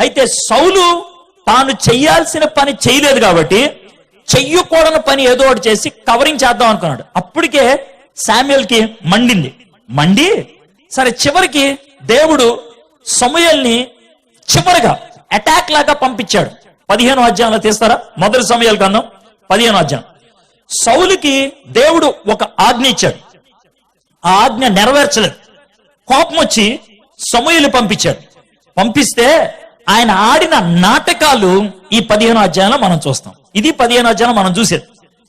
అయితే సౌలు తాను చెయ్యాల్సిన పని చేయలేదు కాబట్టి చెయ్యకూడని పని ఏదో ఒకటి చేసి కవరింగ్ చేద్దాం అనుకున్నాడు. అప్పటికే శామ్యుల్కి మండింది. మండి సరే చివరికి దేవుడు సమయల్ని చివరిగా అటాక్ లాగా పంపించాడు. పదిహేను అధ్యాయంలో తీస్తారా? మొదటి సమయాలు కన్నా పదిహేను అధ్యాయం. సౌలుకి దేవుడు ఒక ఆజ్ఞ ఇచ్చాడు. ఆ ఆజ్ఞ నెరవేర్చలేదు. కోపం వచ్చి సమయలు పంపించాడు. పంపిస్తే ఆయన ఆడిన నాటకాలు ఈ పదిహేను అధ్యాయంలో మనం చూస్తాం. ఇది పదిహేను అధ్యాయం మనం చూసేది.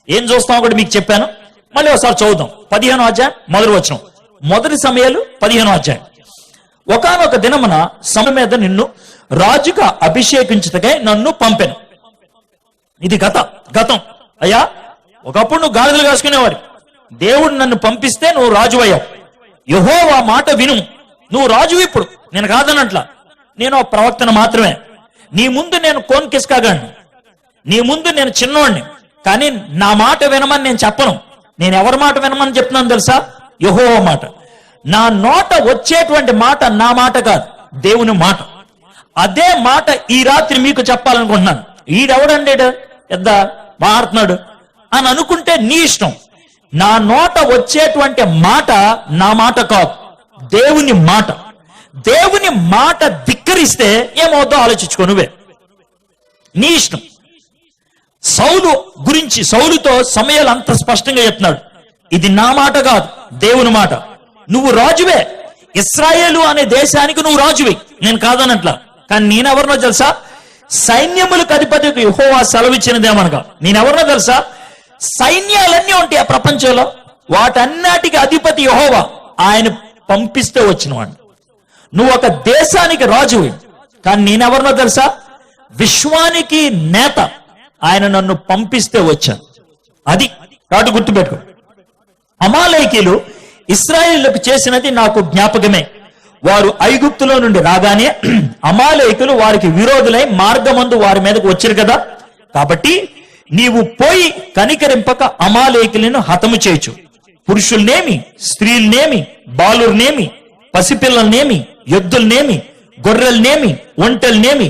ఏం చూస్తాం ఒకటి మీకు చెప్పాను. మళ్ళీ ఒకసారి చదువుదాం. పదిహేను అధ్యాయం మొదటి వచ్చిన మొదటి సమయాలు పదిహేను అధ్యాయం. ఒకానొక దినమున సమ మీద నిన్ను రాజుగా అభిషేకించుటకై నన్ను పంపాను. ఇది గత గతం. అయ్యా ఒకప్పుడు నువ్వు గాడిదలు కాసుకునేవాడు దేవుడు నన్ను పంపిస్తే నువ్వు రాజు అయ్యావు యహోవా మాట విను. నువ్వు రాజు ఇప్పుడు. నేను కాదనట్లా. నేను ప్రవక్తను మాత్రమే. నీ ముందు నేను కోన్ కిస్కాగాడిని నీ ముందు నేను చిన్నోడిని కానీ నా మాట వినమని నేను చెప్పను. నేను ఎవరి మాట వినమని చెప్తున్నాను తెలుసా? యహో మాట. నా నోట వచ్చేటువంటి మాట నా మాట కాదు దేవుని మాట. అదే మాట ఈ రాత్రి మీకు చెప్పాలనుకుంటున్నాను. ఈడెవడండి పెద్ద మారుతున్నాడు అని అనుకుంటే నీ ఇష్టం. నా నోట వచ్చేటువంటి మాట నా మాట కాదు దేవుని మాట. దేవుని మాట ధిక్కరిస్తే ఏమవుద్దో ఆలోచించుకో నువ్వే. నీ ఇష్టం. సౌలు గురించి సౌలుతో సమయాలు అంత స్పష్టంగా చెప్తున్నాడు. ఇది నా మాట కాదు దేవుని మాట. నువ్వు రాజువే. ఇస్రాయేలు అనే దేశానికి నువ్వు రాజువే. నేను కాదనట్లా. కానీ నేనెవరినో తెలుసా? సైన్యములకు అధిపతికి యెహోవా సెలవిచ్చినదేమనగా నేనెవరినో తెలుసా? సైన్యాలన్నీ ఉంటాయి ఆ ప్రపంచంలో. వాటన్నిటికి అధిపతి యహోవా. ఆయన పంపిస్తే వచ్చిన వాడిని నువ్వు ఒక దేశానికి రాజువి కానీ నేనెవరినో తెలుసా? విశ్వానికి నేత. ఆయన నన్ను పంపిస్తే వచ్చాను అది కాబట్టి గుర్తుపెట్టుకో. అమాలయకీలు ఇస్రాయేళ్ళకు చేసినది నాకు జ్ఞాపకమే. వారు ఐగుప్తులో నుండి రాగానే అమాలయకులు వారికి విరోధులై మార్గమందు వారి మీదకు వచ్చారు కదా. కాబట్టి నీవు పోయి కనికరింపక అమాలేకులను హతము చేయొచ్చు పురుషుల్నేమి స్త్రీలనేమి బాలుర్నేమి పసిపిల్లలనేమి ఎద్దులనేమి గొర్రెలనేమి ఒంటెలనేమి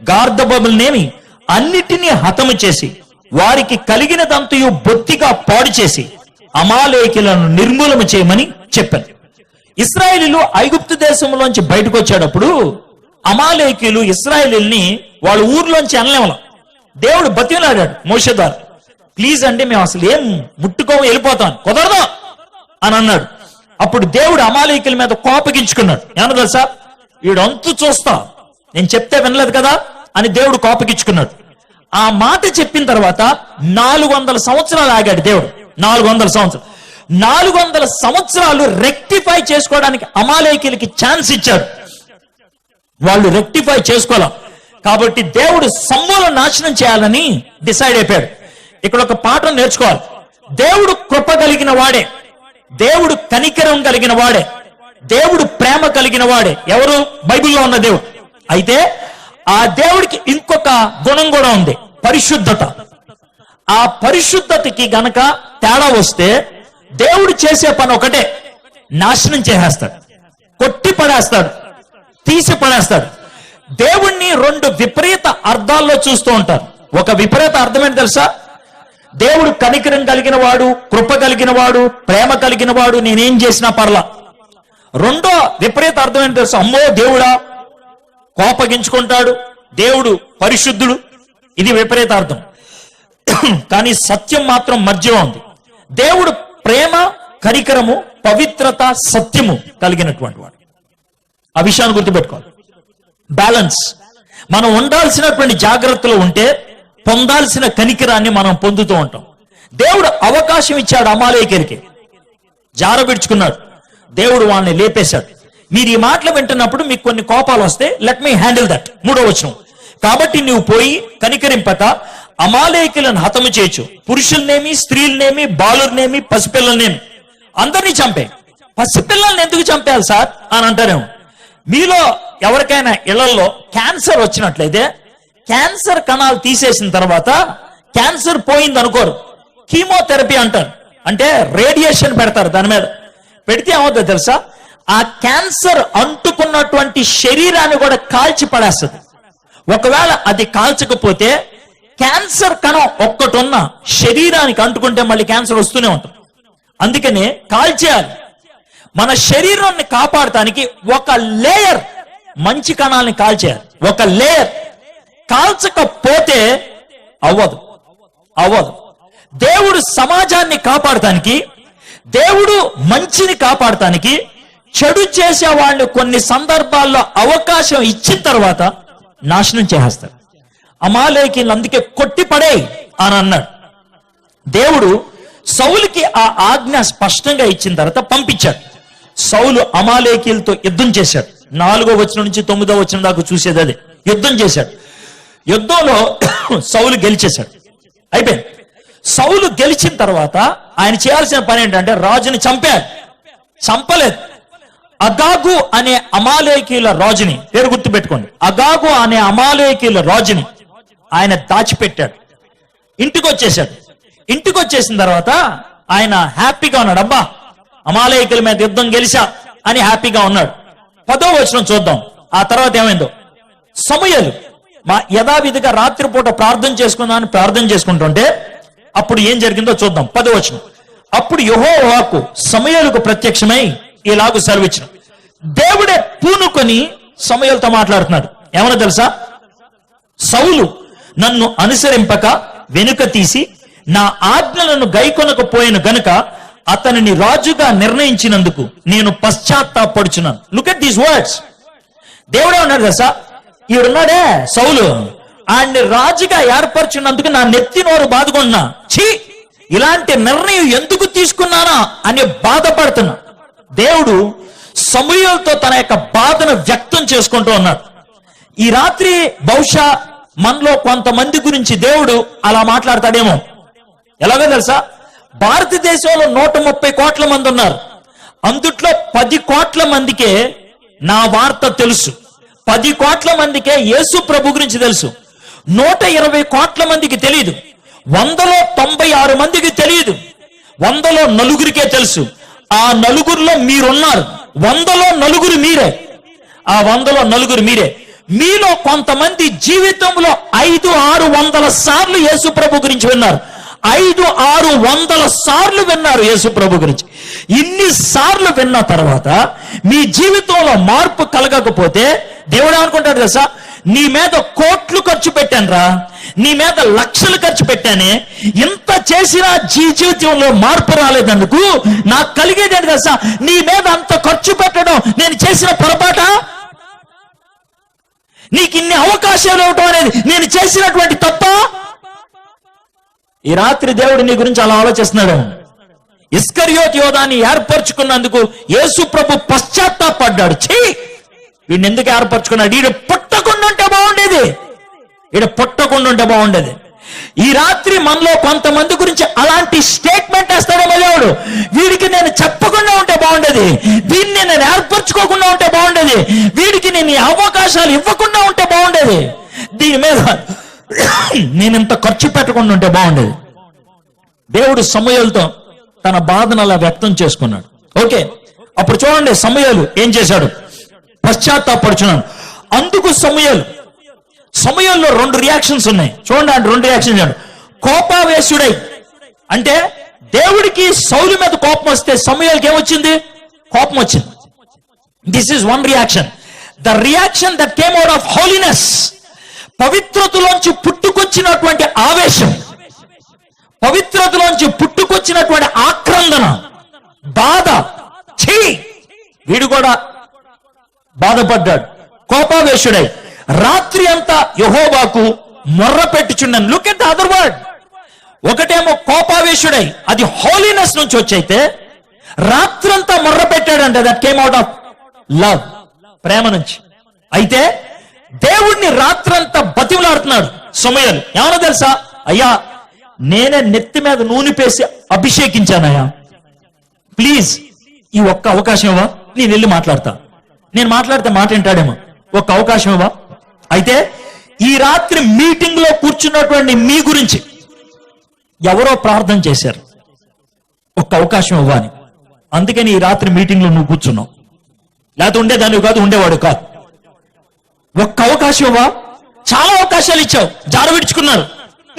గార్ధబబులనేమి అన్నిటినీ హతము చేసి వారికి కలిగినదంతయు బొత్తిగా పాడు చేసి అమాలేకులను నిర్మూలన చేయమని చెప్పాను. ఇస్రాయేలీలు ఐగుప్తు దేశంలోంచి బయటకు వచ్చేటప్పుడు అమాలేకీలు ఇస్రాయేలీల్ని వాళ్ళ ఊర్లోంచి అనలేమలం దేవుడు బతిలాడాడు మోషదారు ప్లీజ్ అండి మేము అసలు ఏం ముట్టుకోము వెళ్ళిపోతాం కుదరదా అని అన్నాడు. అప్పుడు దేవుడు అమాలయకుల మీద కోపగించుకున్నాడు. ఏమన్నా తెలుసా? వీడంతు చూస్తా. నేను చెప్తే వినలేదు కదా? అని దేవుడు కోపగించుకున్నాడు. ఆ మాట చెప్పిన తర్వాత నాలుగు వందల సంవత్సరాలు ఆగాడు దేవుడు. నాలుగు వందల సంవత్సరాలు. నాలుగు వందల సంవత్సరాలు రెక్టిఫై చేసుకోవడానికి అమాలయకులకి ఛాన్స్ ఇచ్చాడు. వాళ్ళు రెక్టిఫై చేసుకోవాలి? కాబట్టి దేవుడు సమూల నాశనం చేయాలని డిసైడ్ అయిపోయాడు. ఇక్కడ ఒక పాఠం నేర్చుకోవాలి. దేవుడు కృప కలిగిన వాడే. దేవుడు కనికరం కలిగిన వాడే. దేవుడు ప్రేమ కలిగిన వాడే. ఎవరు? బైబిల్లో ఉన్న దేవుడు. అయితే ఆ దేవుడికి ఇంకొక గుణం కూడా ఉంది. పరిశుద్ధత. ఆ పరిశుద్ధతకి గనక తేడా వస్తే దేవుడు చేసే పని ఒకటే. నాశనం చేసేస్తాడు. కొట్టి పడేస్తాడు. తీసి పడేస్తాడు. దేవుణ్ణి రెండు విపరీత అర్థాల్లో చూస్తూ ఉంటారు. ఒక విపరీత అర్థం ఏంటి తెలుసా? దేవుడు కనికరం కలిగిన వాడు కృప కలిగిన వాడు ప్రేమ కలిగిన వాడు నేనేం చేసినా పర్లా. రెండో విపరీత అర్థమైన తెలుసు? అమ్మో దేవుడా కోపగించుకుంటాడు దేవుడు పరిశుద్ధుడు. ఇది విపరీత అర్థం. కానీ సత్యం మాత్రం మధ్యలో ఉంది. దేవుడు ప్రేమ కనికరము పవిత్రత సత్యము కలిగినటువంటి వాడు. ఆ విషయాన్ని గుర్తుపెట్టుకోవాలి. బ్యాలెన్స్ మనం ఉండాల్సినటువంటి జాగ్రత్తలు ఉంటే పొందాల్సిన కనికిరాన్ని మనం పొందుతూ ఉంటాం. దేవుడు అవకాశం ఇచ్చాడు అమాలేకరికి జారబిడ్చుకున్నాడు దేవుడు వాళ్ళని లేపేశాడు. మీరు ఈ మాటలు వింటున్నప్పుడు మీకు కొన్ని కోపాలు వస్తే లెట్ మీ హ్యాండిల్ దట్ మూడో వచనం. కాబట్టి నువ్వు పోయి కనికరింపక అమాలేకులను హతము చేయొచ్చు పురుషులనేమి స్త్రీలనేమి బాలుర్నేమి పసిపిల్లలనేమి. అందరినీ చంపే. పసిపిల్లల్ని ఎందుకు చంపేయాలి సార్? అని అంటారేమో. మీలో ఎవరికైనా ఇళ్ళలో క్యాన్సర్ వచ్చినట్లయితే క్యాన్సర్ కణాలు తీసేసిన తర్వాత క్యాన్సర్ పోయింది అనుకోరు. కీమోథెరపీ అంటారు. అంటే రేడియేషన్ పెడతారు దాని మీద. పెడితే ఏమవుతుంది తెలుసా? ఆ క్యాన్సర్ అంటుకున్నటువంటి శరీరాన్ని కూడా కాల్చి పడేస్తుంది ఒకవేళ అది కాల్చకపోతే క్యాన్సర్ కణం ఒక్కటున్న శరీరానికి అంటుకుంటే మళ్ళీ క్యాన్సర్ వస్తూనే ఉంటుంది. అందుకనే కాల్చేయాలి. మన శరీరాన్ని కాపాడటానికి ఒక లేయర్ మంచి కణాలని కాల్చేయాలి. ఒక లేయర్. కాల్చకపోతే అవ్వదు. అవ్వదు. దేవుడు సమాజాన్ని కాపాడటానికి దేవుడు మంచిని కాపాడటానికి చెడు చేసే వాళ్ళు కొన్ని సందర్భాల్లో అవకాశం ఇచ్చిన తర్వాత నాశనం చేసేస్తారు. అమాలేకి అందుకే కొట్టి పడే అని అన్నాడు. దేవుడు సౌలుకి ఆ ఆజ్ఞ స్పష్టంగా ఇచ్చిన తర్వాత పంపించాడు. సౌలు అమాలేకీలతో యుద్ధం చేశాడు. నాలుగో వచనం నుంచి తొమ్మిదో వచనం దాకా చూసేది అదే. యుద్ధం చేశాడు. యుద్ధంలో సౌలు గెలిచేశాడు. అయిపోయింది. సౌలు గెలిచిన తర్వాత ఆయన చేయాల్సిన పని ఏంటంటే రాజుని చంపాడు చంపలేదు. అగాగు అనే అమాలేకీల రాజుని పేరు గుర్తుపెట్టుకోండి. అగాగు అనే అమాలేకీల రాజుని ఆయన దాచిపెట్టాడు. ఇంటికి వచ్చేసాడు ఇంటికి వచ్చేసిన తర్వాత ఆయన హ్యాపీగా ఉన్నాడు. అబ్బా అమాలయకుల మీద యుద్ధం గెలిచా అని హ్యాపీగా ఉన్నాడు. పదో వచనం చూద్దాం. ఆ తర్వాత ఏమైందో? సమయలు మా యథావిధిగా రాత్రిపూట ప్రార్థన చేసుకుందామని ప్రార్థన చేసుకుంటుంటే అప్పుడు ఏం జరిగిందో చూద్దాం. పదవచనం అప్పుడు యహోవాకు సమయాలకు ప్రత్యక్షమై ఇలాగు సెలవిచ్చిన. దేవుడే పూనుకొని సమయాలతో మాట్లాడుతున్నాడు. ఏమన్నా తెలుసా? సౌలు నన్ను అనుసరింపక వెనుక తీసి నా ఆజ్ఞలను గైకొనకపోయిన గనుక అతనిని రాజుగా నిర్ణయించినందుకు నేను పశ్చాత్తాపడుచున్నాను. లుక్ ఎట్ దీస్ వర్డ్స్ దేవుడే ఉన్నాడు కదా ఈడున్నాడే? సౌలు. ఆయన్ని రాజుగా ఏర్పరచున్నందుకు నా నెత్తి నోరు బాదుకున్నా ఛీ! ఇలాంటి నిర్ణయం ఎందుకు తీసుకున్నానా అని బాధపడుతున్నా. దేవుడు సమూహలతో తన యొక్క బాధను వ్యక్తం చేసుకుంటూ ఉన్నాడు. ఈ రాత్రి బహుశా మనలో కొంతమంది గురించి దేవుడు అలా మాట్లాడతాడేమో. ఎలాగో తెలుసా? భారతదేశంలో నూట ముప్పై కోట్ల మంది ఉన్నారు. అందుట్లో పది కోట్ల మందికే నా వార్త తెలుసు. పది కోట్ల మందికే యేసు ప్రభు గురించి తెలుసు. నూట ఇరవై కోట్ల మందికి తెలియదు వందలో తొంభై ఆరు మందికి తెలియదు వందలో నలుగురికే తెలుసు. ఆ నలుగురిలో మీరున్నారు. వందలో నలుగురు మీరే. ఆ వందలో నలుగురు మీరే. మీలో కొంతమంది జీవితంలో ఐదు ఆరు వందల సార్లు యేసు ప్రభు గురించి విన్నారు. ఐదు ఆరు వందల సార్లు విన్నారు యేసు ప్రభు గురించి. ఇన్ని సార్లు విన్న తర్వాత మీ జీవితంలో మార్పు కలగకపోతే దేవుడు అనుకుంటాడు తెలుసా? నీ మీద కోట్లు ఖర్చు పెట్టానురా. నీ మీద లక్షలు ఖర్చు పెట్టానే. ఇంత చేసినా జీ జీవితంలో మార్పు రాలేదందుకు నాకు కలిగేది ఏంటి తెలుసా? నీ మీద అంత ఖర్చు పెట్టడం నేను చేసిన పొరపాట? నీకు ఇన్ని అవకాశాలు ఇవ్వటం అనేది నేను చేసినటువంటి తప్ప? ఈ రాత్రి దేవుడు నీ గురించి అలా ఆలోచిస్తున్నాడు. ఇస్కరియోత్ యోధాన్ని ఏర్పరచుకున్నందుకు యేసు ప్రభు పశ్చాత్తాపడ్డాడు. చెయ్యి వీడిని ఎందుకు ఏర్పరచుకున్నాడు? ఈడు పుట్టకుండా ఉంటే బాగుండేది. ఈడ పుట్టకుండా ఉంటే బాగుండేది. ఈ రాత్రి మనలో కొంతమంది గురించి అలాంటి స్టేట్మెంట్ వేస్తాడేమో దేవుడు వీడికి నేను చెప్పకుండా ఉంటే బాగుండేది. దీన్ని నేను ఏర్పరచుకోకుండా ఉంటే బాగుండేది. వీడికి నేను అవకాశాలు ఇవ్వకుండా ఉంటే బాగుండేది. దీని మీద నేను ఇంత ఖర్చు పెట్టకుండా ఉంటే బాగుండేది. దేవుడు సమయాలతో తన బాధను అలా వ్యక్తం చేసుకున్నాడు. ఓకే అప్పుడు చూడండి సమయాలు ఏం చేశాడు? పశ్చాత్తాపడుచున్నాను అందుకు సమయాలు. సమయంలో రెండు రియాక్షన్స్ ఉన్నాయి. చూడండి అంటే రెండు రియాక్షన్స్ చూడండి. కోపావేశుడై. అంటే దేవుడికి సౌలు మీద కోపం వస్తే సమయాలకి ఏమొచ్చింది? కోపం వచ్చింది. This is one reaction the reaction that came out of holiness పవిత్రతలోంచి పుట్టుకొచ్చినటువంటి ఆవేశం. పవిత్రతలోంచి పుట్టుకొచ్చినటువంటి ఆక్రందన. బాధ. ఛీ! వీడు కూడా బాధపడ్డాడు. కోపావేశుడై రాత్రి అంతా యహోవాకు మొర్ర పెట్టుచున్నాను look at the other word ఒకటేమో కోపావేశుడై అది హోలీనెస్ నుంచి వచ్చైతే రాత్రంతా మొర్ర పెట్టాడంట that came out of love ప్రేమ నుంచి. అయితే దేవుణ్ణి రాత్రంతా బతిమలాడుతున్నాడు సమయాలు. ఏమన్నా తెలుసా? అయ్యా నేనే నెత్తి మీద నూనె పేసి అభిషేకించానయ్యా. ప్లీజ్ ఈ ఒక్క అవకాశం ఇవ్వ నేను వెళ్ళి మాట్లాడతా. నేను మాట్లాడితే మాట వింటాడేమో. ఒక్క అవకాశం ఇవ్వ. అయితే ఈ రాత్రి మీటింగ్లో కూర్చున్నటువంటి మీ గురించి ఎవరో ప్రార్థన చేశారు. ఒక్క అవకాశం ఇవ్వాలి అందుకని ఈ రాత్రి మీటింగ్లో నువ్వు కూర్చున్నావు. లేకపోతే ఉండేదాన్ని కాదు ఉండేవాడు కాదు. ఒక్క అవకాశం ఇవ్వ. చాలా అవకాశాలు ఇచ్చావు. జార విడుచుకున్నారు.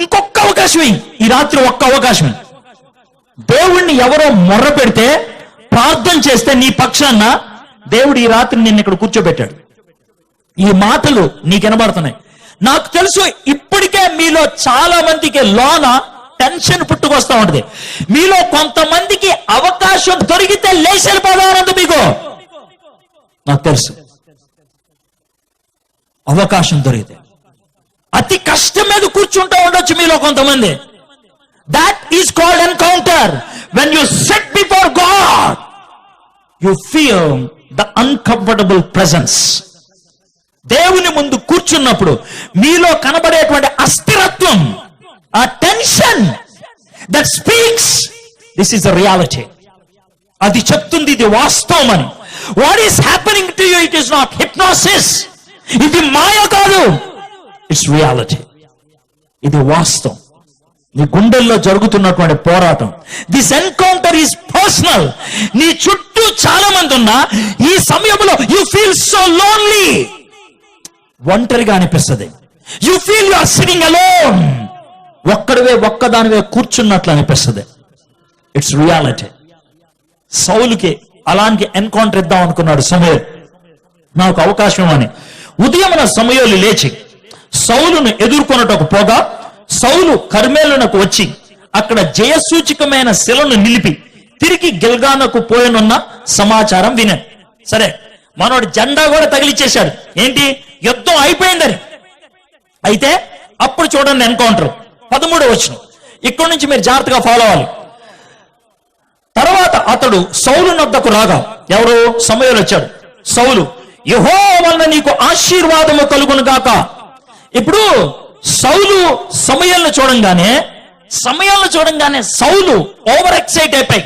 ఇంకొక అవకాశం ఈ రాత్రి ఒక్క అవకాశం దేవుణ్ణి ఎవరో మొర్ర పెడితే ప్రార్థన చేస్తే నీ పక్షాన దేవుడు ఈ రాత్రి నిన్ను ఇక్కడ కూర్చోబెట్టాడు. ఈ మాటలు నీకు వినబడుతున్నాయి. నాకు తెలుసు ఇప్పటికే మీలో చాలా మందికి లోన టెన్షన్ పుట్టుకొస్తా ఉంటది. మీలో కొంతమందికి అవకాశం దొరికితే లేచి వెళ్ళిపోదామన్నది మీకు. నాకు తెలుసు. అవకాశం దొరికితే. అతి కష్టం మీద కూర్చుంటూ ఉండొచ్చు మీలో కొంతమంది. That is called encounter when you set before God you feel the uncomfortable presence దేవుని ముందు కూర్చున్నప్పుడు మీలో కనబడేటువంటి అస్థిరత్వం ఆ tension that speaks this is the reality అది చెప్తుంది ఇది వాస్తవం అని. What is happening to you it is not hypnosis ఇది మాయ కాదు. ఇట్స్ రియాలిటీ ఇది వాస్తవం. నీ గుండెల్లో జరుగుతున్నటువంటి పోరాటం. దిస్ ఎన్కౌంటర్ ఈస్ పర్సనల్ నీ చుట్టూ చాలా మంది ఉన్నా ఈ సమయంలో యు ఫీల్ సో లోన్లీ ఒంటరిగా అనిపిస్తుంది. You feel you are alone ఒక్కడివే ఒక్కదానివే కూర్చున్నట్లు అనిపిస్తుంది. ఇట్స్ రియాలిటీ సౌలుకి అలాంటి ఎన్కౌంటర్ ఇద్దాం అనుకున్నాడు సమయం నాకు అవకాశం అని ఉదయమున సమయాలు లేచి సౌలును ఎదుర్కొనటకు పోగా సౌలు కర్మేలునకు వచ్చి అక్కడ జయసూచకమైన శిలను నిలిపి తిరిగి గిల్గానకు పోయనున్న సమాచారం వినాను సరే మనోడు జెండా కూడా తగిలిచ్చేశాడు. ఏంటి? యుద్ధం అయిపోయిందని. అయితే అప్పుడు చూడండి ఎన్కౌంటర్. పదమూడో వచ్చిన ఇక్కడి నుంచి మీరు జాగ్రత్తగా ఫాలో అవ్వాలి. తర్వాత అతడు సౌలు నద్దకు రాగా ఎవరు? సమయంలో వచ్చాడు. సౌలు యహో వలన నీకు ఆశీర్వాదము కలుగును గాక. ఇప్పుడు సౌలు సమయాలను చూడంగానే సమయాలను చూడంగానే సౌలు ఓవర్ ఎక్సైట్ అయిపోయి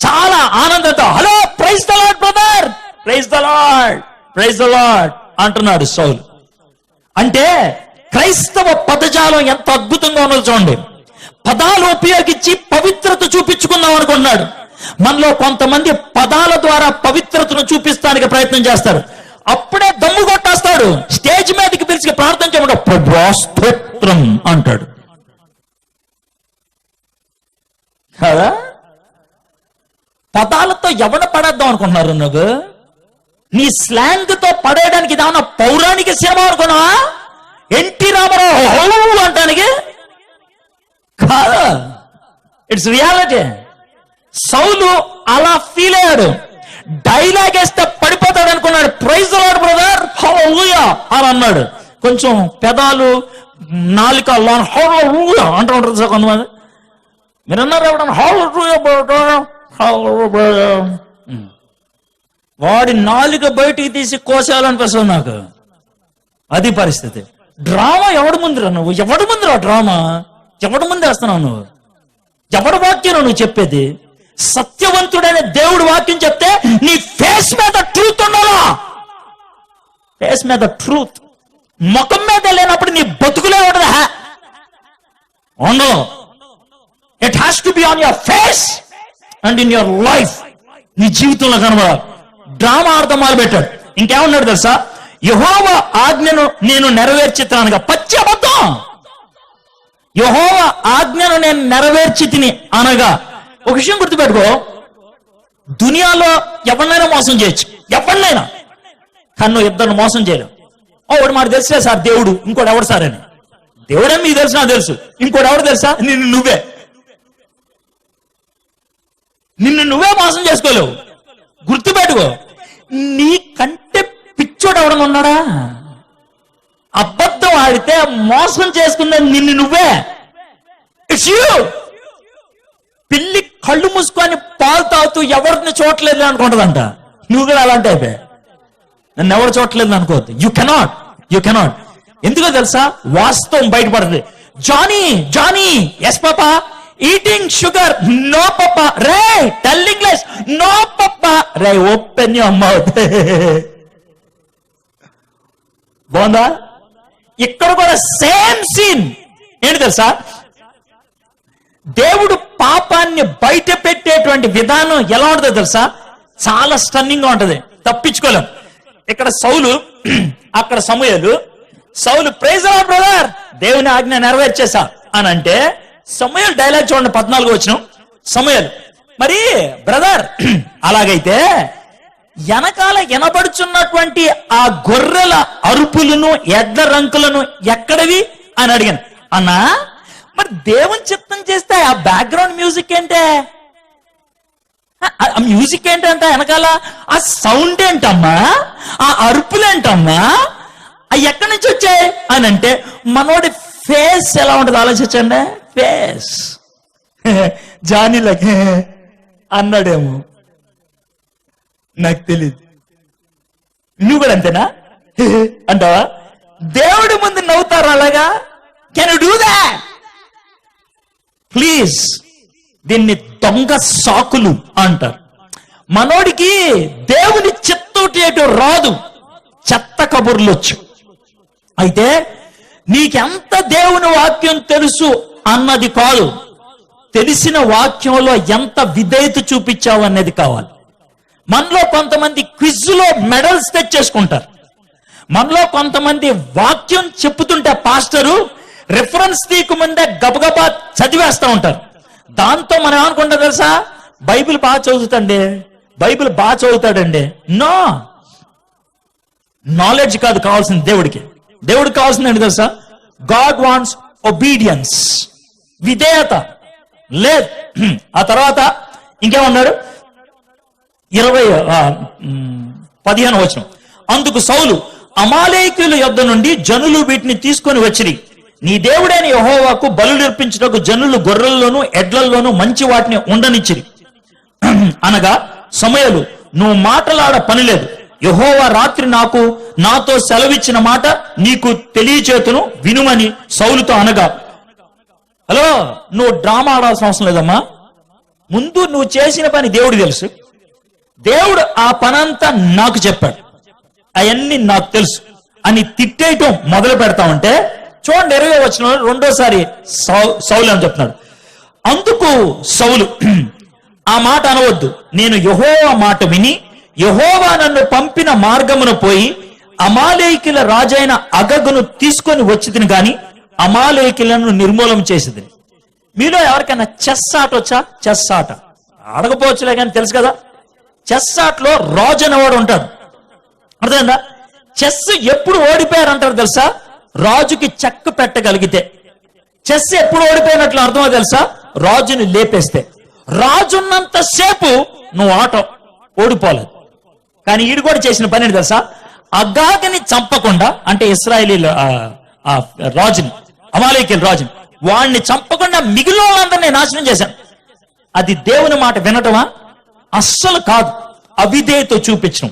చాలా ఆనందంతో hello praise the lord brother praise the lord praise the lord అంటున్నాడు సౌలు. అంటే క్రైస్తవ పదజాలం ఎంత అద్భుతంగా ఉన్నది చూడండి. పదాలు ఉపయోగించి పవిత్రత చూపించుకుందాం అనుకుంటున్నాడు. మనలో కొంతమంది పదాల ద్వారా పవిత్రతను చూపిస్తానికి ప్రయత్నం చేస్తారు. అప్పుడే దమ్ము కొట్టేస్తాడు. స్టేజ్ మీదకి పిలిచి ప్రార్థన చేయకుండా ప్రభా స్తోత్రం అంటాడు. కదా? పదాలతో ఎవడ పడేద్దాం అనుకుంటున్నారు నువ్వు. నీ స్లాంగ్తో పడేయడానికి ఇదేమన్నా పౌరాణిక సేవ అనుకున్నావా ఎన్టీ రామారావు అంటానికి? కాదు? ఇట్స్ రియాలిటీ సౌలు అలా ఫీల్ అయ్యాడు. డైలాగ్ వేస్తే పడిపోతాడు అనుకున్నాడు. ప్రైజ్ లాడ్ బ్రదర్ హౌయా అని అన్నాడు. కొంచెం పెదాలు నాలుక లోన్ హౌ అంటూ ఉంటారు సార్ కొంతమంది. మీరు అన్నారు ఎవడన్నా హౌ వాడి నాలుక బయటికి తీసి కోసాలనిపిస్తుంది నాకు. అది పరిస్థితి. డ్రామా ఎవడు ముందురా నువ్వు? ఎవడు ముందురా డ్రామా? ఎవడు ముందు వేస్తున్నావు నువ్వు? ఎవడు వాక్యం నువ్వు చెప్పేది? సత్యవంతుడైన దేవుడు వాక్యం చెప్తే నీ ఫేస్ మీద ట్రూత్ ఉండాలా? ఫేస్ మీద ట్రూత్ ముఖం మీద లేనప్పుడు నీ బతుకులే ఉండదా? ఉండవు. It has to be on your face and in your life నీ జీవితంలో కనబడాలి. డ్రామా అర్థం మొదలు పెట్టాడు ఇంకేమన్నాడు తెలుసా? యహోవ ఆజ్ఞను నేను నెరవేర్చితానుగా పచ్చి అబద్ధం. యహోవ ఆజ్ఞను నేను నెరవేర్చి తిని అనగా ఒక విషయం గుర్తుపెట్టుకో. దునియాలో ఎవరినైనా మోసం చేయొచ్చు. ఎవరినైనా. కానీ నువ్వు ఇద్దరు మోసం చేయలేవు. ఓ ఒకటి మాట సార్ దేవుడు. ఇంకోటి ఎవడు సార్ అని. దేవుడే మీకు తెలుసు? నాకు తెలుసు. ఇంకోటి ఎవడు తెలుసా? నిన్ను నువ్వే. నిన్ను నువ్వే మోసం చేసుకోలేవు. గుర్తుపెట్టుకో. నీ కంటే పిచ్చోడు ఎవడన్నా ఉన్నాడా? అబద్ధం ఆడితే మోసం చేసుకుందని నిన్ను నువ్వే. ఇట్స్ యూ పిల్లి కళ్ళు మూసుకొని పాలు తాగుతూ ఎవరిని చూడలేదు అనుకుంటదంట. నువ్వు కూడా అలాంటి అయిపోయా నన్ను ఎవరు చూడలేదు అనుకోవద్దు. యు కెనాట్ యు కెనాట్ ఎందుకో తెలుసా? వాస్తవం బయటపడదు. Johny Johny yes papa. Eating sugar no papa ray telling less no papa. Ray open your mouth బాగుందా? ఇక్కడ కూడా సేమ్ సీన్ ఏంటి తెలుసా? దేవుడు పాపాన్ని బయట పెట్టేటువంటి విధానం ఎలా ఉంటుందో తెలుసా? చాలా స్టన్నింగ్గా ఉంటది. తప్పించుకోలేం. ఇక్కడ సౌలు అక్కడ సమయాలు సౌలు ప్రైజ్ బ్రదర్ దేవుని ఆజ్ఞ నెరవేర్చేసా అని అంటే సమూహలు డైలాగ్ చూడండి పద్నాలుగు వచ్చిన సమూహలు మరి బ్రదర్ అలాగైతే వెనకాల వినబడుచున్నటువంటి ఆ గొర్రెల అరుపులను ఎడ్ల రంకులను ఎక్కడవి? అని అడిగాను. అన్నా మరి దేవుని చిత్తం చేస్తే ఆ బ్యాక్గ్రౌండ్ మ్యూజిక్ ఏంటే? ఆ- మ్యూజిక్ ఏంటంట వెనకాల? ఆ సౌండ్ ఏంటమ్మా? ఆ అరుపులు ఏంటమ్మా? అవి ఎక్కడి నుంచి వచ్చాయి? అని అంటే మనోడి ఫేస్ ఎలా ఉంటుంది ఆలోచించండి. ఫేస్ జానీలకి అన్నాడేమో. నాకు తెలియదు నువ్వు కూడా అంతేనా? అంటావా? దేవుడి ముందు నవ్వుతారు అలాగా? కెన్ డూ దాట్ ప్లీజ్ దీన్ని దొంగ సాకులు అంటారు. మనోడికి దేవుని చిత్తోటి అటు రాదు. చెత్త కబుర్లు వచ్చు. అయితే నీకెంత దేవుని వాక్యం తెలుసు అన్నది కాదు. తెలిసిన వాక్యంలో ఎంత విధేయత చూపించావు అనేది కావాలి. మనలో కొంతమంది క్విజ్లో మెడల్స్ తెచ్చేసుకుంటారు. మనలో కొంతమంది వాక్యం చెప్పుతుంటే పాస్టరు రిఫరెన్స్ తీయకముందే గబగబా చదివేస్తూ ఉంటారు. దాంతో మనం ఏమనుకుంటాం తెలుసా? బైబిల్ బాగా చదువుతండి బైబిల్ బాగా చదువుతాడండి. నో! నాలెడ్జ్ కాదు కావాల్సింది దేవుడికి. దేవుడికి కావాల్సింది ఏంటి తెలుసా? గాడ్ వాంట్స్ ఒబీడియన్స్ విధేయత. లేదు. ఆ తర్వాత ఇంకేమన్నాడు? ఇరవై పదిహేను వచనం. అందుకు సౌలు అమాలేకుల యొద్ధ నుండి జనులు వీటిని తీసుకొని వచ్చిరి. నీ దేవుడైన యహోవాకు బలు నిర్పించుటకు జనులు గొర్రెల్లోనూ ఎడ్లల్లోనూ మంచి వాటిని ఉండనిచ్చిరి. అనగా సమయలు నువ్వు మాటలాడ పని లేదు. యహోవా రాత్రి నాకు నాతో సెలవిచ్చిన మాట నీకు తెలియచేతును వినుమని సౌలుతో అనగా హలో నువ్వు డ్రామా ఆడాల్సిన అవసరం లేదమ్మా. ముందు నువ్వు చేసిన పని దేవుడు తెలుసు. దేవుడు ఆ పనంతా నాకు చెప్పాడు. అవన్నీ నాకు తెలుసు. అని తిట్టేయటం మొదలు పెడతా ఉంటే చూడండి ఇరవై వచ్చిన రెండోసారి సౌ- సౌలు అని చెప్తున్నాడు. అందుకు సౌలు ఆ మాట అనవద్దు. నేను యహోవా మాట విని యహోవా నన్ను పంపిన మార్గమును పోయి అమాలేకిల రాజైన అగగును తీసుకొని వచ్చిదిని గాని అమాలేకిలను నిర్మూలం చేసింది మీలో ఎవరికైనా చెస్ ఆట వచ్చా? చెస్ ఆట. అడగపోవచ్చులే కానీ తెలుసు కదా చెస్ ఆటలో రాజు అనేవాడు ఉంటాడు. అర్థమైందా? చెస్ ఎప్పుడు ఓడిపోయారు అంటారు తెలుసా? రాజుకి చెక్క పెట్టగలిగితే చెస్ ఎప్పుడు ఓడిపోయినట్లు అర్థమో తెలుసా? రాజుని లేపేస్తే. రాజున్నంత సేపు నువ్వు ఆట ఓడిపోలేదు. కానీ ఈడు కూడా చేసిన పని తెలుసా? అగాగని చంపకుండా అంటే ఇస్రాయేలీల రాజుని అమాలేకీల రాజుని వాడిని చంపకుండా మిగిలిన వాళ్ళందరినీ నాశనం చేశాను. అది దేవుని మాట వినటమా? అస్సలు కాదు. అవిధేయత చూపించడం.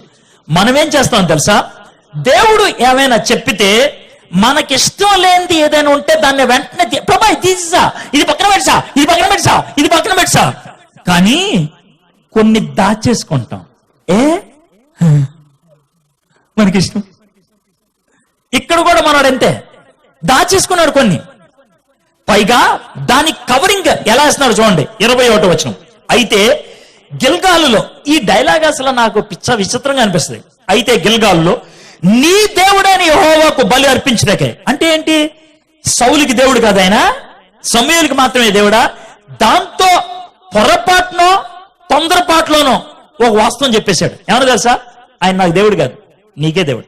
మనం ఏం చేస్తాం తెలుసా? దేవుడు ఏమైనా చెప్పితే మనకిష్టం లేనిది ఏదైనా ఉంటే దాన్ని వెంటనే ప్రభా ఇది తీసేసా. ఇది పక్కన పెట్టసా ఇది పక్కన పెట్టసా ఇది పక్కన పెట్టసా కానీ కొన్ని దాచేసుకుంటాం. ఏ? మనకిష్టం. ఇక్కడ కూడా మనోడు అంతే దాచేసుకున్నాడు కొన్ని. పైగా దాని కవరింగ్ ఎలా వేస్తున్నాడు చూడండి. ఇరవై ఒకటి వచ్చిన అయితే గిల్గాలులో ఈ డైలాగ్ అసలు నాకు పిచ్చ విచిత్రంగా అనిపిస్తుంది. అయితే గిల్గాలులో నీ దేవుడైన యహోవాకు బలి అర్పించడాకే అంటే ఏంటి? సౌలికి దేవుడు కాదు ఆయన. సమయులకి మాత్రమే దేవుడా. దాంతో పొరపాటునో తొందరపాటులోనో ఒక వాస్తవం చెప్పేశాడు. ఏమన్నా తెలుసా? ఆయన నాకు దేవుడు కాదు. నీకే దేవుడు.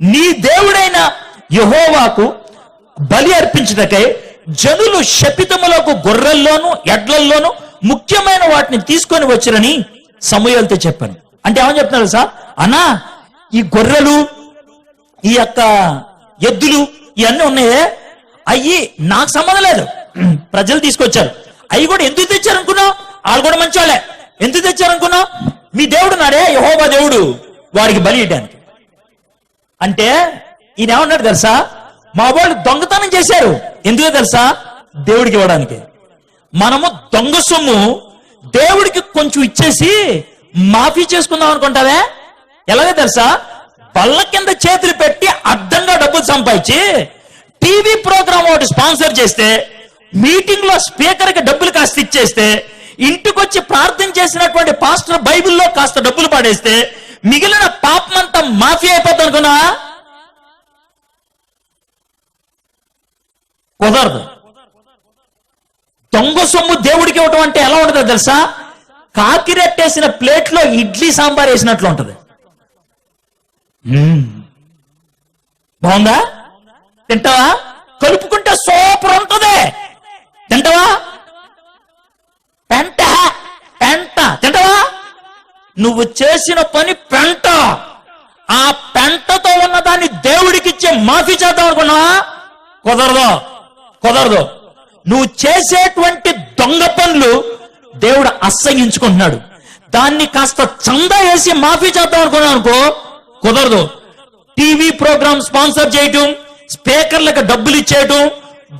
నీ దేవుడైన యహోవాకు బలి అర్పించుటకై జనులు శపితములకు గొర్రెల్లోనూ ఎడ్లల్లోనూ ముఖ్యమైన వాటిని తీసుకొని వచ్చిరని సమూహలతో చెప్పాను. అంటే ఏమని చెప్తున్నారు సార్ అన్నా ఈ గొర్రెలు ఈ యొక్క ఎద్దులు ఇవన్నీ ఉన్నాయే? అయ్యి నాకు సంబంధం లేదు. ప్రజలు తీసుకొచ్చారు. అవి కూడా ఎందుకు తెచ్చారు అనుకున్నావు వాళ్ళు కూడా మంచోళ్ళే. ఎందుకు తెచ్చారనుకున్నావు? మీ దేవుడు నాడే యహోబా దేవుడు. వారికి బలి ఇవ్వడానికి. అంటే ఈయన ఏమన్నాడు తెలుసా? మా వాళ్ళు దొంగతనం చేశారు. ఎందుకు తెలుసా? దేవుడికి ఇవ్వడానికి. మనము దొంగ సొమ్ము దేవుడికి కొంచెం ఇచ్చేసి మాఫీ చేసుకుందాం అనుకుంటావే? ఎలాగో తెలుసా? బల్ల కింద చేతులు పెట్టి అడ్డంగా డబ్బులు సంపాదించి టీవీ ప్రోగ్రామ్ ఒకటి స్పాన్సర్ చేస్తే మీటింగ్లో స్పీకర్కి డబ్బులు కాస్త ఇచ్చేస్తే ఇంటికొచ్చి ప్రార్థన చేసినటువంటి పాస్టర్ బైబిల్లో కాస్త డబ్బులు పాడేస్తే మిగిలిన పాపమంతా మాఫీ అయిపోద్ది అనుకున్నా కుదరదు. దొంగ సొమ్ము దేవుడికి ఇవ్వటం అంటే ఎలా ఉంటుందో తెలుసా? కాకిరెట్టేసిన ప్లేట్లో ఇడ్లీ సాంబార్ వేసినట్లు ఉంటుంది. బాగుందా? తింటావా? కలుపుకుంటే సూపర్ ఉంటుంది. తింటావా? పెంట పెంట. తింటావా? నువ్వు చేసిన పని పెంట. ఆ పెంటతో ఉన్న దాన్ని దేవుడికి ఇచ్చే మాఫీ చేద్దాం అనుకున్నావా? కుదరదు. కుదరదు. నువ్వు చేసేటువంటి దొంగ పనులు దేవుడు అసహించుకుంటున్నాడు దాన్ని కాస్త చందా వేసి మాఫీ చేద్దాం అనుకున్నావు అనుకో కుదరదు. టీవీ ప్రోగ్రామ్ స్పాన్సర్ చేయటం స్పీకర్లకు డబ్బులు ఇచ్చేయటం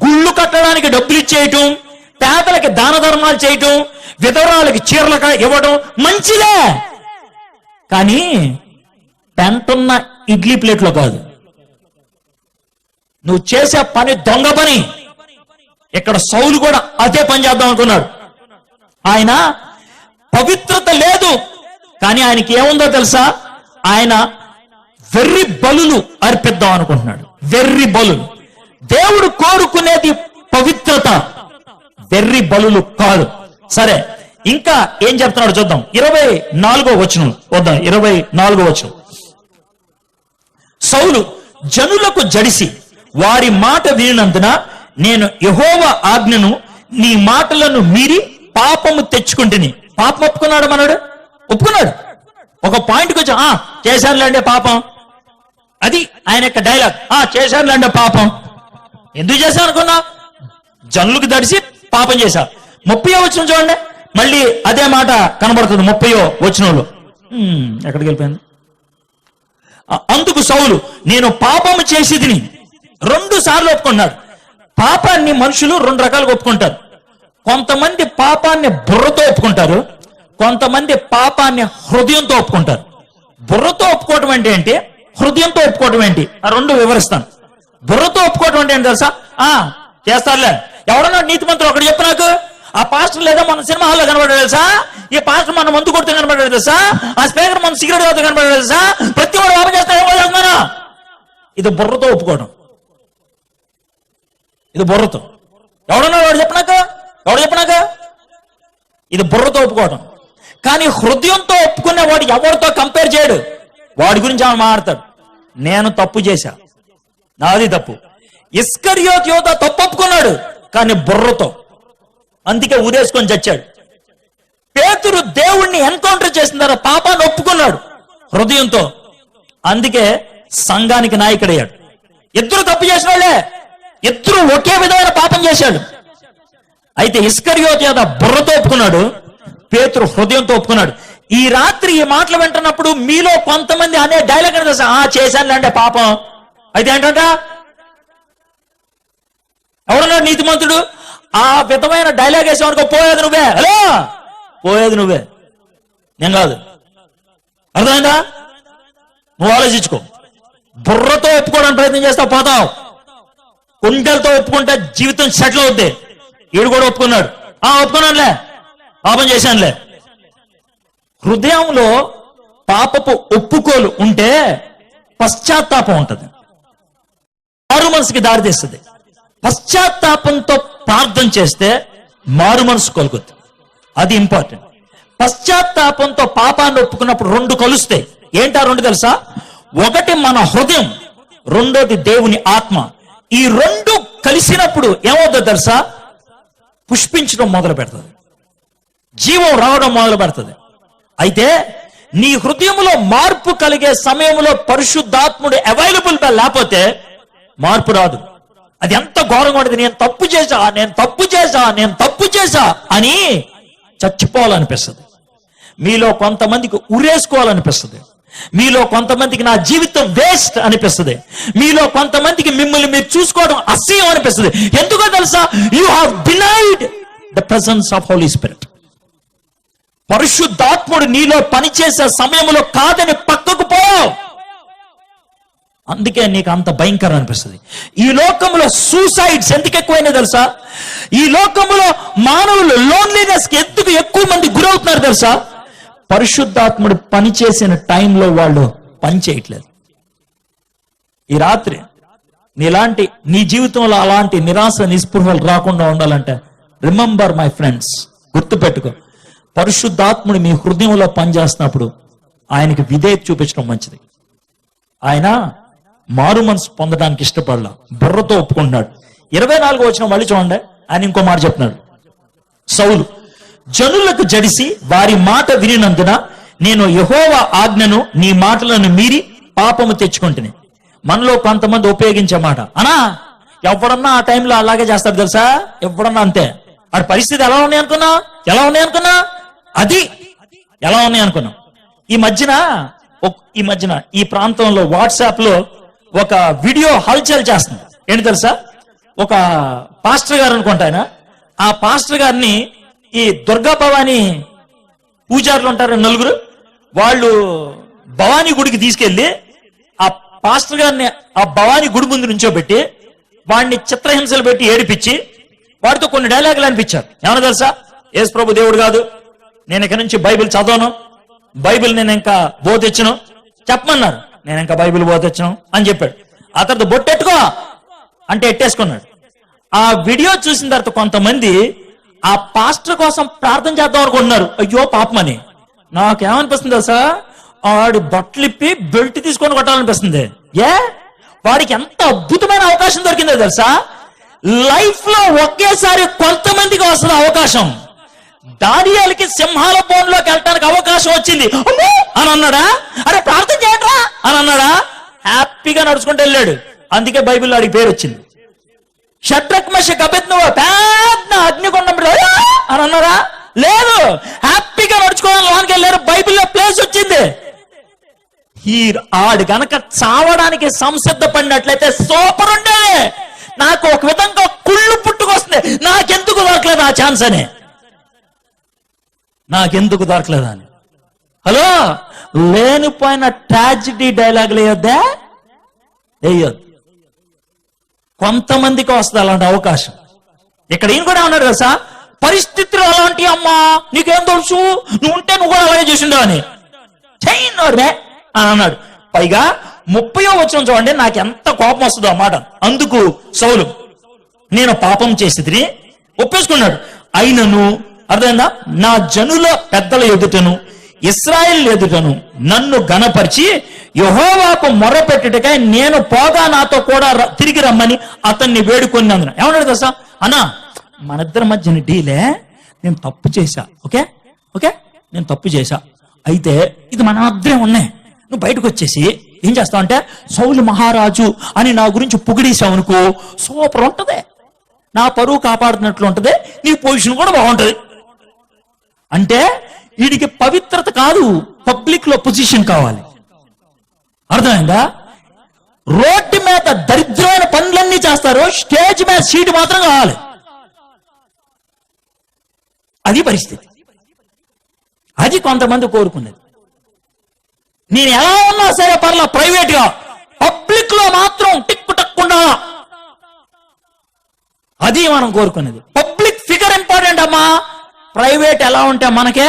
గుళ్ళు కట్టడానికి డబ్బులు ఇచ్చేయటం పేదలకి దాన ధర్మాలు చేయటం విధవరాలకి చీరలక ఇవ్వడం మంచిదే. కానీ పెంటున్న ఇడ్లీ ప్లేట్లో కాదు. నువ్వు చేసే పని దొంగ పని. ఇక్కడ సౌలు కూడా అదే పని చేద్దాం అనుకున్నాడు. ఆయన పవిత్రత లేదు. కానీ ఆయనకి ఏముందో తెలుసా? ఆయన వెర్రి బలులు అర్పిద్దాం అనుకుంటున్నాడు. వెర్రి బలులు. దేవుడు కోరుకునేది పవిత్రత. వెర్రి బలులు కాదు. సరే ఇంకా ఏం చెప్తున్నాడు చూద్దాం. ఇరవై నాలుగో వచనం. వద్దాం ఇరవై నాలుగో వచనం. సౌలు జనులకు జడిసి వారి మాట వినినందున నేను యహోవ ఆజ్ఞను నీ మాటలను మీరి పాపము తెచ్చుకుంటుని. పాపం ఒప్పుకున్నాడు మనడు? ఒప్పుకున్నాడు. ఒక పాయింట్కి వచ్చి ఆ చేశానులేండి పాపం. అది ఆయన యొక్క డైలాగ్ ఆ చేశానులేండి పాపం. ఎందుకు చేశాను అనుకున్నా జనులకు దడిసి పాపం చేశారు. ముప్పయో వచ్చిన చూడండి. మళ్ళీ అదే మాట కనబడుతుంది ముప్పయో వచ్చినోళ్ళు ఎక్కడికి వెళ్ళిపోయింది? అందుకు సౌలు నేను పాపము చేసి తిని రెండు సార్లు ఒప్పుకున్నాడు పాపాన్ని మనుషులు రెండు రకాలుగా ఒప్పుకుంటారు. కొంతమంది పాపాన్ని బుర్రతో ఒప్పుకుంటారు. కొంతమంది పాపాన్ని హృదయంతో ఒప్పుకుంటారు. బుర్రతో ఒప్పుకోవటం అంటే ఏంటి? హృదయంతో ఒప్పుకోవటం ఏంటి? ఆ రెండు వివరిస్తాను. బుర్రతో ఒప్పుకోవటం అంటే ఏంటి తెలుసా? ఆ చేస్తారులే. ఎవడన్నా నీతిమంతులు ఒకటి చెప్పు నాకు. ఆ పాస్టర్ లేదా మన సినిమా హాల్లో కనబడాడు తెలుసా? ఈ పాస్టర్ మన మందు కొడుతూ కనబడాడు తెలుసా? ఆ స్పీకర్ మన సిగరెట్ కొడుతూ కనబడాడు తెలుసా? ప్రతి వాడు పాపం చేస్తా ఇది బుర్రతో ఒప్పుకోవడం ఇది బుర్రతో. ఎవడన్నా వాడు చెప్పినాక ఎవడు చెప్పినాక ఇది బుర్రతో ఒప్పుకోవడం కానీ హృదయంతో ఒప్పుకునే వాడు ఎవరితో కంపేర్ చేయడు? వాడి గురించి ఆమె మాట్లాడతాడు. నేను తప్పు చేశా. నాది తప్పు. ఇస్కరియోత్ యోధ తప్పు ఒప్పుకున్నాడు కానీ బుర్రతో. అందుకే ఊరేసుకొని చచ్చాడు. పేతురు దేవుణ్ణి ఎన్కౌంటర్ చేసిన తర్వాత పాపాన్ని ఒప్పుకున్నాడు హృదయంతో. అందుకే సంఘానికి నాయకుడయ్యాడు. ఇద్దరు తప్పు చేసిన వాళ్ళే. ఇద్దరు ఒకే విధమైన పాపం చేశాడు. అయితే ఇస్కరియోత్ యోధ బుర్రతో ఒప్పుకున్నాడు పేతురు హృదయంతో ఒప్పుకున్నాడు. ఈ రాత్రి ఈ మాటలు వింటున్నప్పుడు మీలో కొంతమంది అనే డైలాగ్ అని తెలుసా? ఆ చేశానులేండి పాపం. అయితే ఏంటంట? ఎవడన్నాడు నీతిమంతుడు? ఆ విధమైన డైలాగ్ వేసేవాడికి పోయేది నువ్వే. హలో? పోయేది నువ్వే. నేను కాదు. అర్థమైందా? నువ్వు ఆలోచించుకో. బుర్రతో ఒప్పుకోవడానికి ప్రయత్నం చేస్తావు పోతావు. కుండలతో ఒప్పుకుంటే జీవితం సెటిల్ అవుద్ది. వీడు కూడా ఒప్పుకున్నాడు. ఆ ఒప్పుకున్నానులే. పాపం చేశానులే. హృదయంలో పాపపు ఒప్పుకోలు ఉంటే పశ్చాత్తాపం ఉంటుంది. మారు మనసుకి దారితీస్తుంది పశ్చాత్తాపంతో ప్రార్థన చేస్తే మారు మనసు కలుగుద్ది అది ఇంపార్టెంట్. పశ్చాత్తాపంతో పాపాన్ని ఒప్పుకున్నప్పుడు రెండు కలుస్తాయి. ఏంటా రెండు తెలుసా? ఒకటి మన హృదయం రెండోది దేవుని ఆత్మ. ఈ రెండు కలిసినప్పుడు ఏమవుతుందో తెలుసా? పుష్పించడం మొదలు పెడుతుంది. జీవం రావడం మొదలు పెడుతుంది. అయితే నీ హృదయంలో మార్పు కలిగే సమయంలో పరిశుద్ధాత్ముడు అవైలబుల్ లేకపోతే మార్పు రాదు. అది ఎంత ఘోరంగా ఉండదు నేను తప్పు చేశా నేను తప్పు చేశా నేను తప్పు చేశా అని చచ్చిపోవాలనిపిస్తుంది. మీలో కొంతమందికి ఉరేసుకోవాలనిపిస్తుంది. మీలో కొంతమందికి నా జీవితం వేస్ట్ అనిపిస్తుంది. మీలో కొంతమందికి మిమ్మల్ని మీరు చూసుకోవడం అసహ్యం అనిపిస్తుంది. ఎందుకో తెలుసా? You have denied the presence of Holy Spirit పరిశుద్ధాత్ముడు నీలో పనిచేసే సమయంలో కాదని పక్కకు పో. అందుకే నీకు అంత భయంకరం అనిపిస్తుంది. ఈ లోకంలో సూసైడ్స్ ఎందుకు ఎక్కువైనా తెలుసా? ఈ లోకంలో మానవులు లోన్లీనెస్ ఎందుకు ఎక్కువ మంది గురవుతున్నారు తెలుసా? పరిశుద్ధాత్ముడు పనిచేసిన టైంలో వాళ్ళు పని చేయట్లేదు. ఈ రాత్రి నీలాంటి నీ జీవితంలో అలాంటి నిరాశ నిస్పృహలు రాకుండా ఉండాలంటే రిమెంబర్ మై ఫ్రెండ్స్ గుర్తుపెట్టుకో. పరిశుద్ధాత్ముడు మీ హృదయంలో పనిచేస్తున్నప్పుడు ఆయనకి విధేయత చూపించడం మంచిది. ఆయన మారు మనసు పొందడానికి ఇష్టపడలా. బుర్రతో ఒప్పుకుంటున్నాడు. ఇరవై నాలుగు వచ్చిన మళ్ళీ చూడండి. ఆయన ఇంకో మాట చెప్తున్నాడు. సౌలు జనులకు జడిసి వారి మాట వినినందున నేను యహోవ ఆజ్ఞను నీ మాటలను మీరి పాపము తెచ్చుకుంటుని. మనలో కొంతమంది ఉపయోగించే మాట. అనా ఎవడన్నా ఆ టైంలో అలాగే చేస్తారు తెలుసా? ఎవడన్నా అంతే. వాడి పరిస్థితి ఎలా ఉన్నాయి అనుకున్నా? ఎలా ఉన్నాయి అనుకున్నా? అది ఎలా ఉన్నాయి అనుకున్నాం. ఈ మధ్యన ఈ మధ్యన ఈ ప్రాంతంలో వాట్సాప్లో ఒక వీడియో హల్చల్ చేస్తుంది. ఏంటి తెలుసా? ఒక పాస్టర్ గారు అనుకుంటా ఆయన. ఆ పాస్టర్ గారిని ఈ దుర్గా భవాని పూజారులు ఉంటారు నలుగురు. వాళ్ళు భవానీ గుడికి తీసుకెళ్ళి ఆ పాస్టర్ గారిని ఆ భవానీ గుడి ముందు నుంచోబెట్టి వాడిని చిత్రహింసలు పెట్టి ఏడిపించి వాడితో కొన్ని డైలాగులు అనిపించారు. ఏమన్నా తెలుసా? యేసు ప్రభు దేవుడు కాదు. నేను ఇక నుంచి బైబిల్ చదవను. బైబిల్ నేను ఇంకా బోధించను. చెప్పమన్నారు. నేను ఇంకా బైబిల్ బోధించను అని చెప్పాడు. ఆ తర్వాత బొట్టెట్టుకో అంటే ఎట్టేసుకున్నాడు. ఆ వీడియో చూసిన తర్వాత కొంతమంది ఆ పాస్టర్ కోసం ప్రార్థన చేద్దాం అనుకుంటున్నారు. అయ్యో పాపమని. నాకేమనిపిస్తుంది తెలుసా? ఆడి బట్టలిప్పి బెల్ట్ తీసుకొని కొట్టాలనిపిస్తుంది. ఏ? వాడికి ఎంత అద్భుతమైన అవకాశం దొరికిందో తెలుసా? లైఫ్లో ఒకేసారి కొంతమందికి వస్తుంది అవకాశం. దానియాలకి సింహాల బోన్లోకి వెళ్ళటానికి అవకాశం వచ్చింది. అని అన్నాడా? అరే ప్రార్థన చేయట్రా అని అన్నాడా? హ్యాపీగా నడుచుకుంటూ వెళ్ళాడు. అందుకే బైబిల్లో అడిగి పేరు వచ్చింది. షట్రక్ మష నువ్వు పెద్ద అగ్నికొండంలో అని అన్నారా లేదు! హ్యాపీగా నడుచుకోవడం లోనికి వెళ్ళారు. బైబిల్లో ప్లేస్ వచ్చింది. ఈ ఆడు గనక చావడానికి సంసిద్ధపడినట్లయితే సూపర్ ఉండేది నాకు ఒక విధంగా కుళ్ళు పుట్టుకొస్తుంది. నాకెందుకు దొరకలేదు ఆ ఛాన్స్ అని నాకెందుకు దొరకలేదు అని హలో? లేనిపోయిన ట్రాజిడీ డైలాగులు వేయొద్దా? వేయొద్దు. కొంతమందికి వస్తుంది అలాంటి అవకాశం. ఇక్కడ ఈయన కూడా ఉన్నాడు కదా పరిస్థితులు అలాంటి అమ్మా నీకేం తెలుసు? నువ్వు ఉంటే నువ్వు కూడా అలాగే చేసిండవు అని. చెయ్యరే అని అన్నాడు. పైగా ముప్పయో వచ్చిన చూడండి నాకు ఎంత కోపం వస్తుందో అన్నమాట అందుకు సౌలు నేను పాపం చేసి ఒప్పేసుకున్నాడు. అయినను అర్థమైందా? నా జనుల పెద్దల ఎదుటను ఇస్రాయిల్ ఎదుటను నన్ను గనపరిచి యహోవాకు మొరపెట్టుటకై నేను పోగా నాతో కూడా ర- తిరిగి రమ్మని అతన్ని వేడుకొన్నందున. ఏమన్నాడు దశ అన్నా మన ఇద్దరి మధ్యన డీలే నేను తప్పు చేశా ఓకే? ఓకే? నేను తప్పు చేశా. అయితే ఇది మన ఇద్దరే ఉన్నాయి నువ్వు బయటకు వచ్చేసి ఏం చేస్తావు అంటే సౌలు మహారాజు అని నా గురించి పొగిడేసావు అనుకో సూపర్ ఉంటుంది. నా పరువు కాపాడుతున్నట్లు ఉంటుంది నీ పొజిషన్ కూడా బాగుంటుంది. అంటే వీడికి పవిత్రత కాదు పబ్లిక్లో పొజిషన్ కావాలి. అర్థమైందా? రోడ్డు మీద దరిద్రమైన పనులన్నీ చేస్తారు స్టేజ్ మీద సీటు మాత్రం కావాలి. అది పరిస్థితి. అది కొంతమంది కోరుకునేది నేను ఎలా ఉన్నా సరే పర్లా ప్రైవేట్గా. పబ్లిక్లో మాత్రం టిక్కు టక్కుండా అది మనం కోరుకునేది పబ్లిక్ ఫిగర్ ఇంపార్టెంట్ అమ్మా. ప్రైవేట్ ఎలా ఉంటే మనకే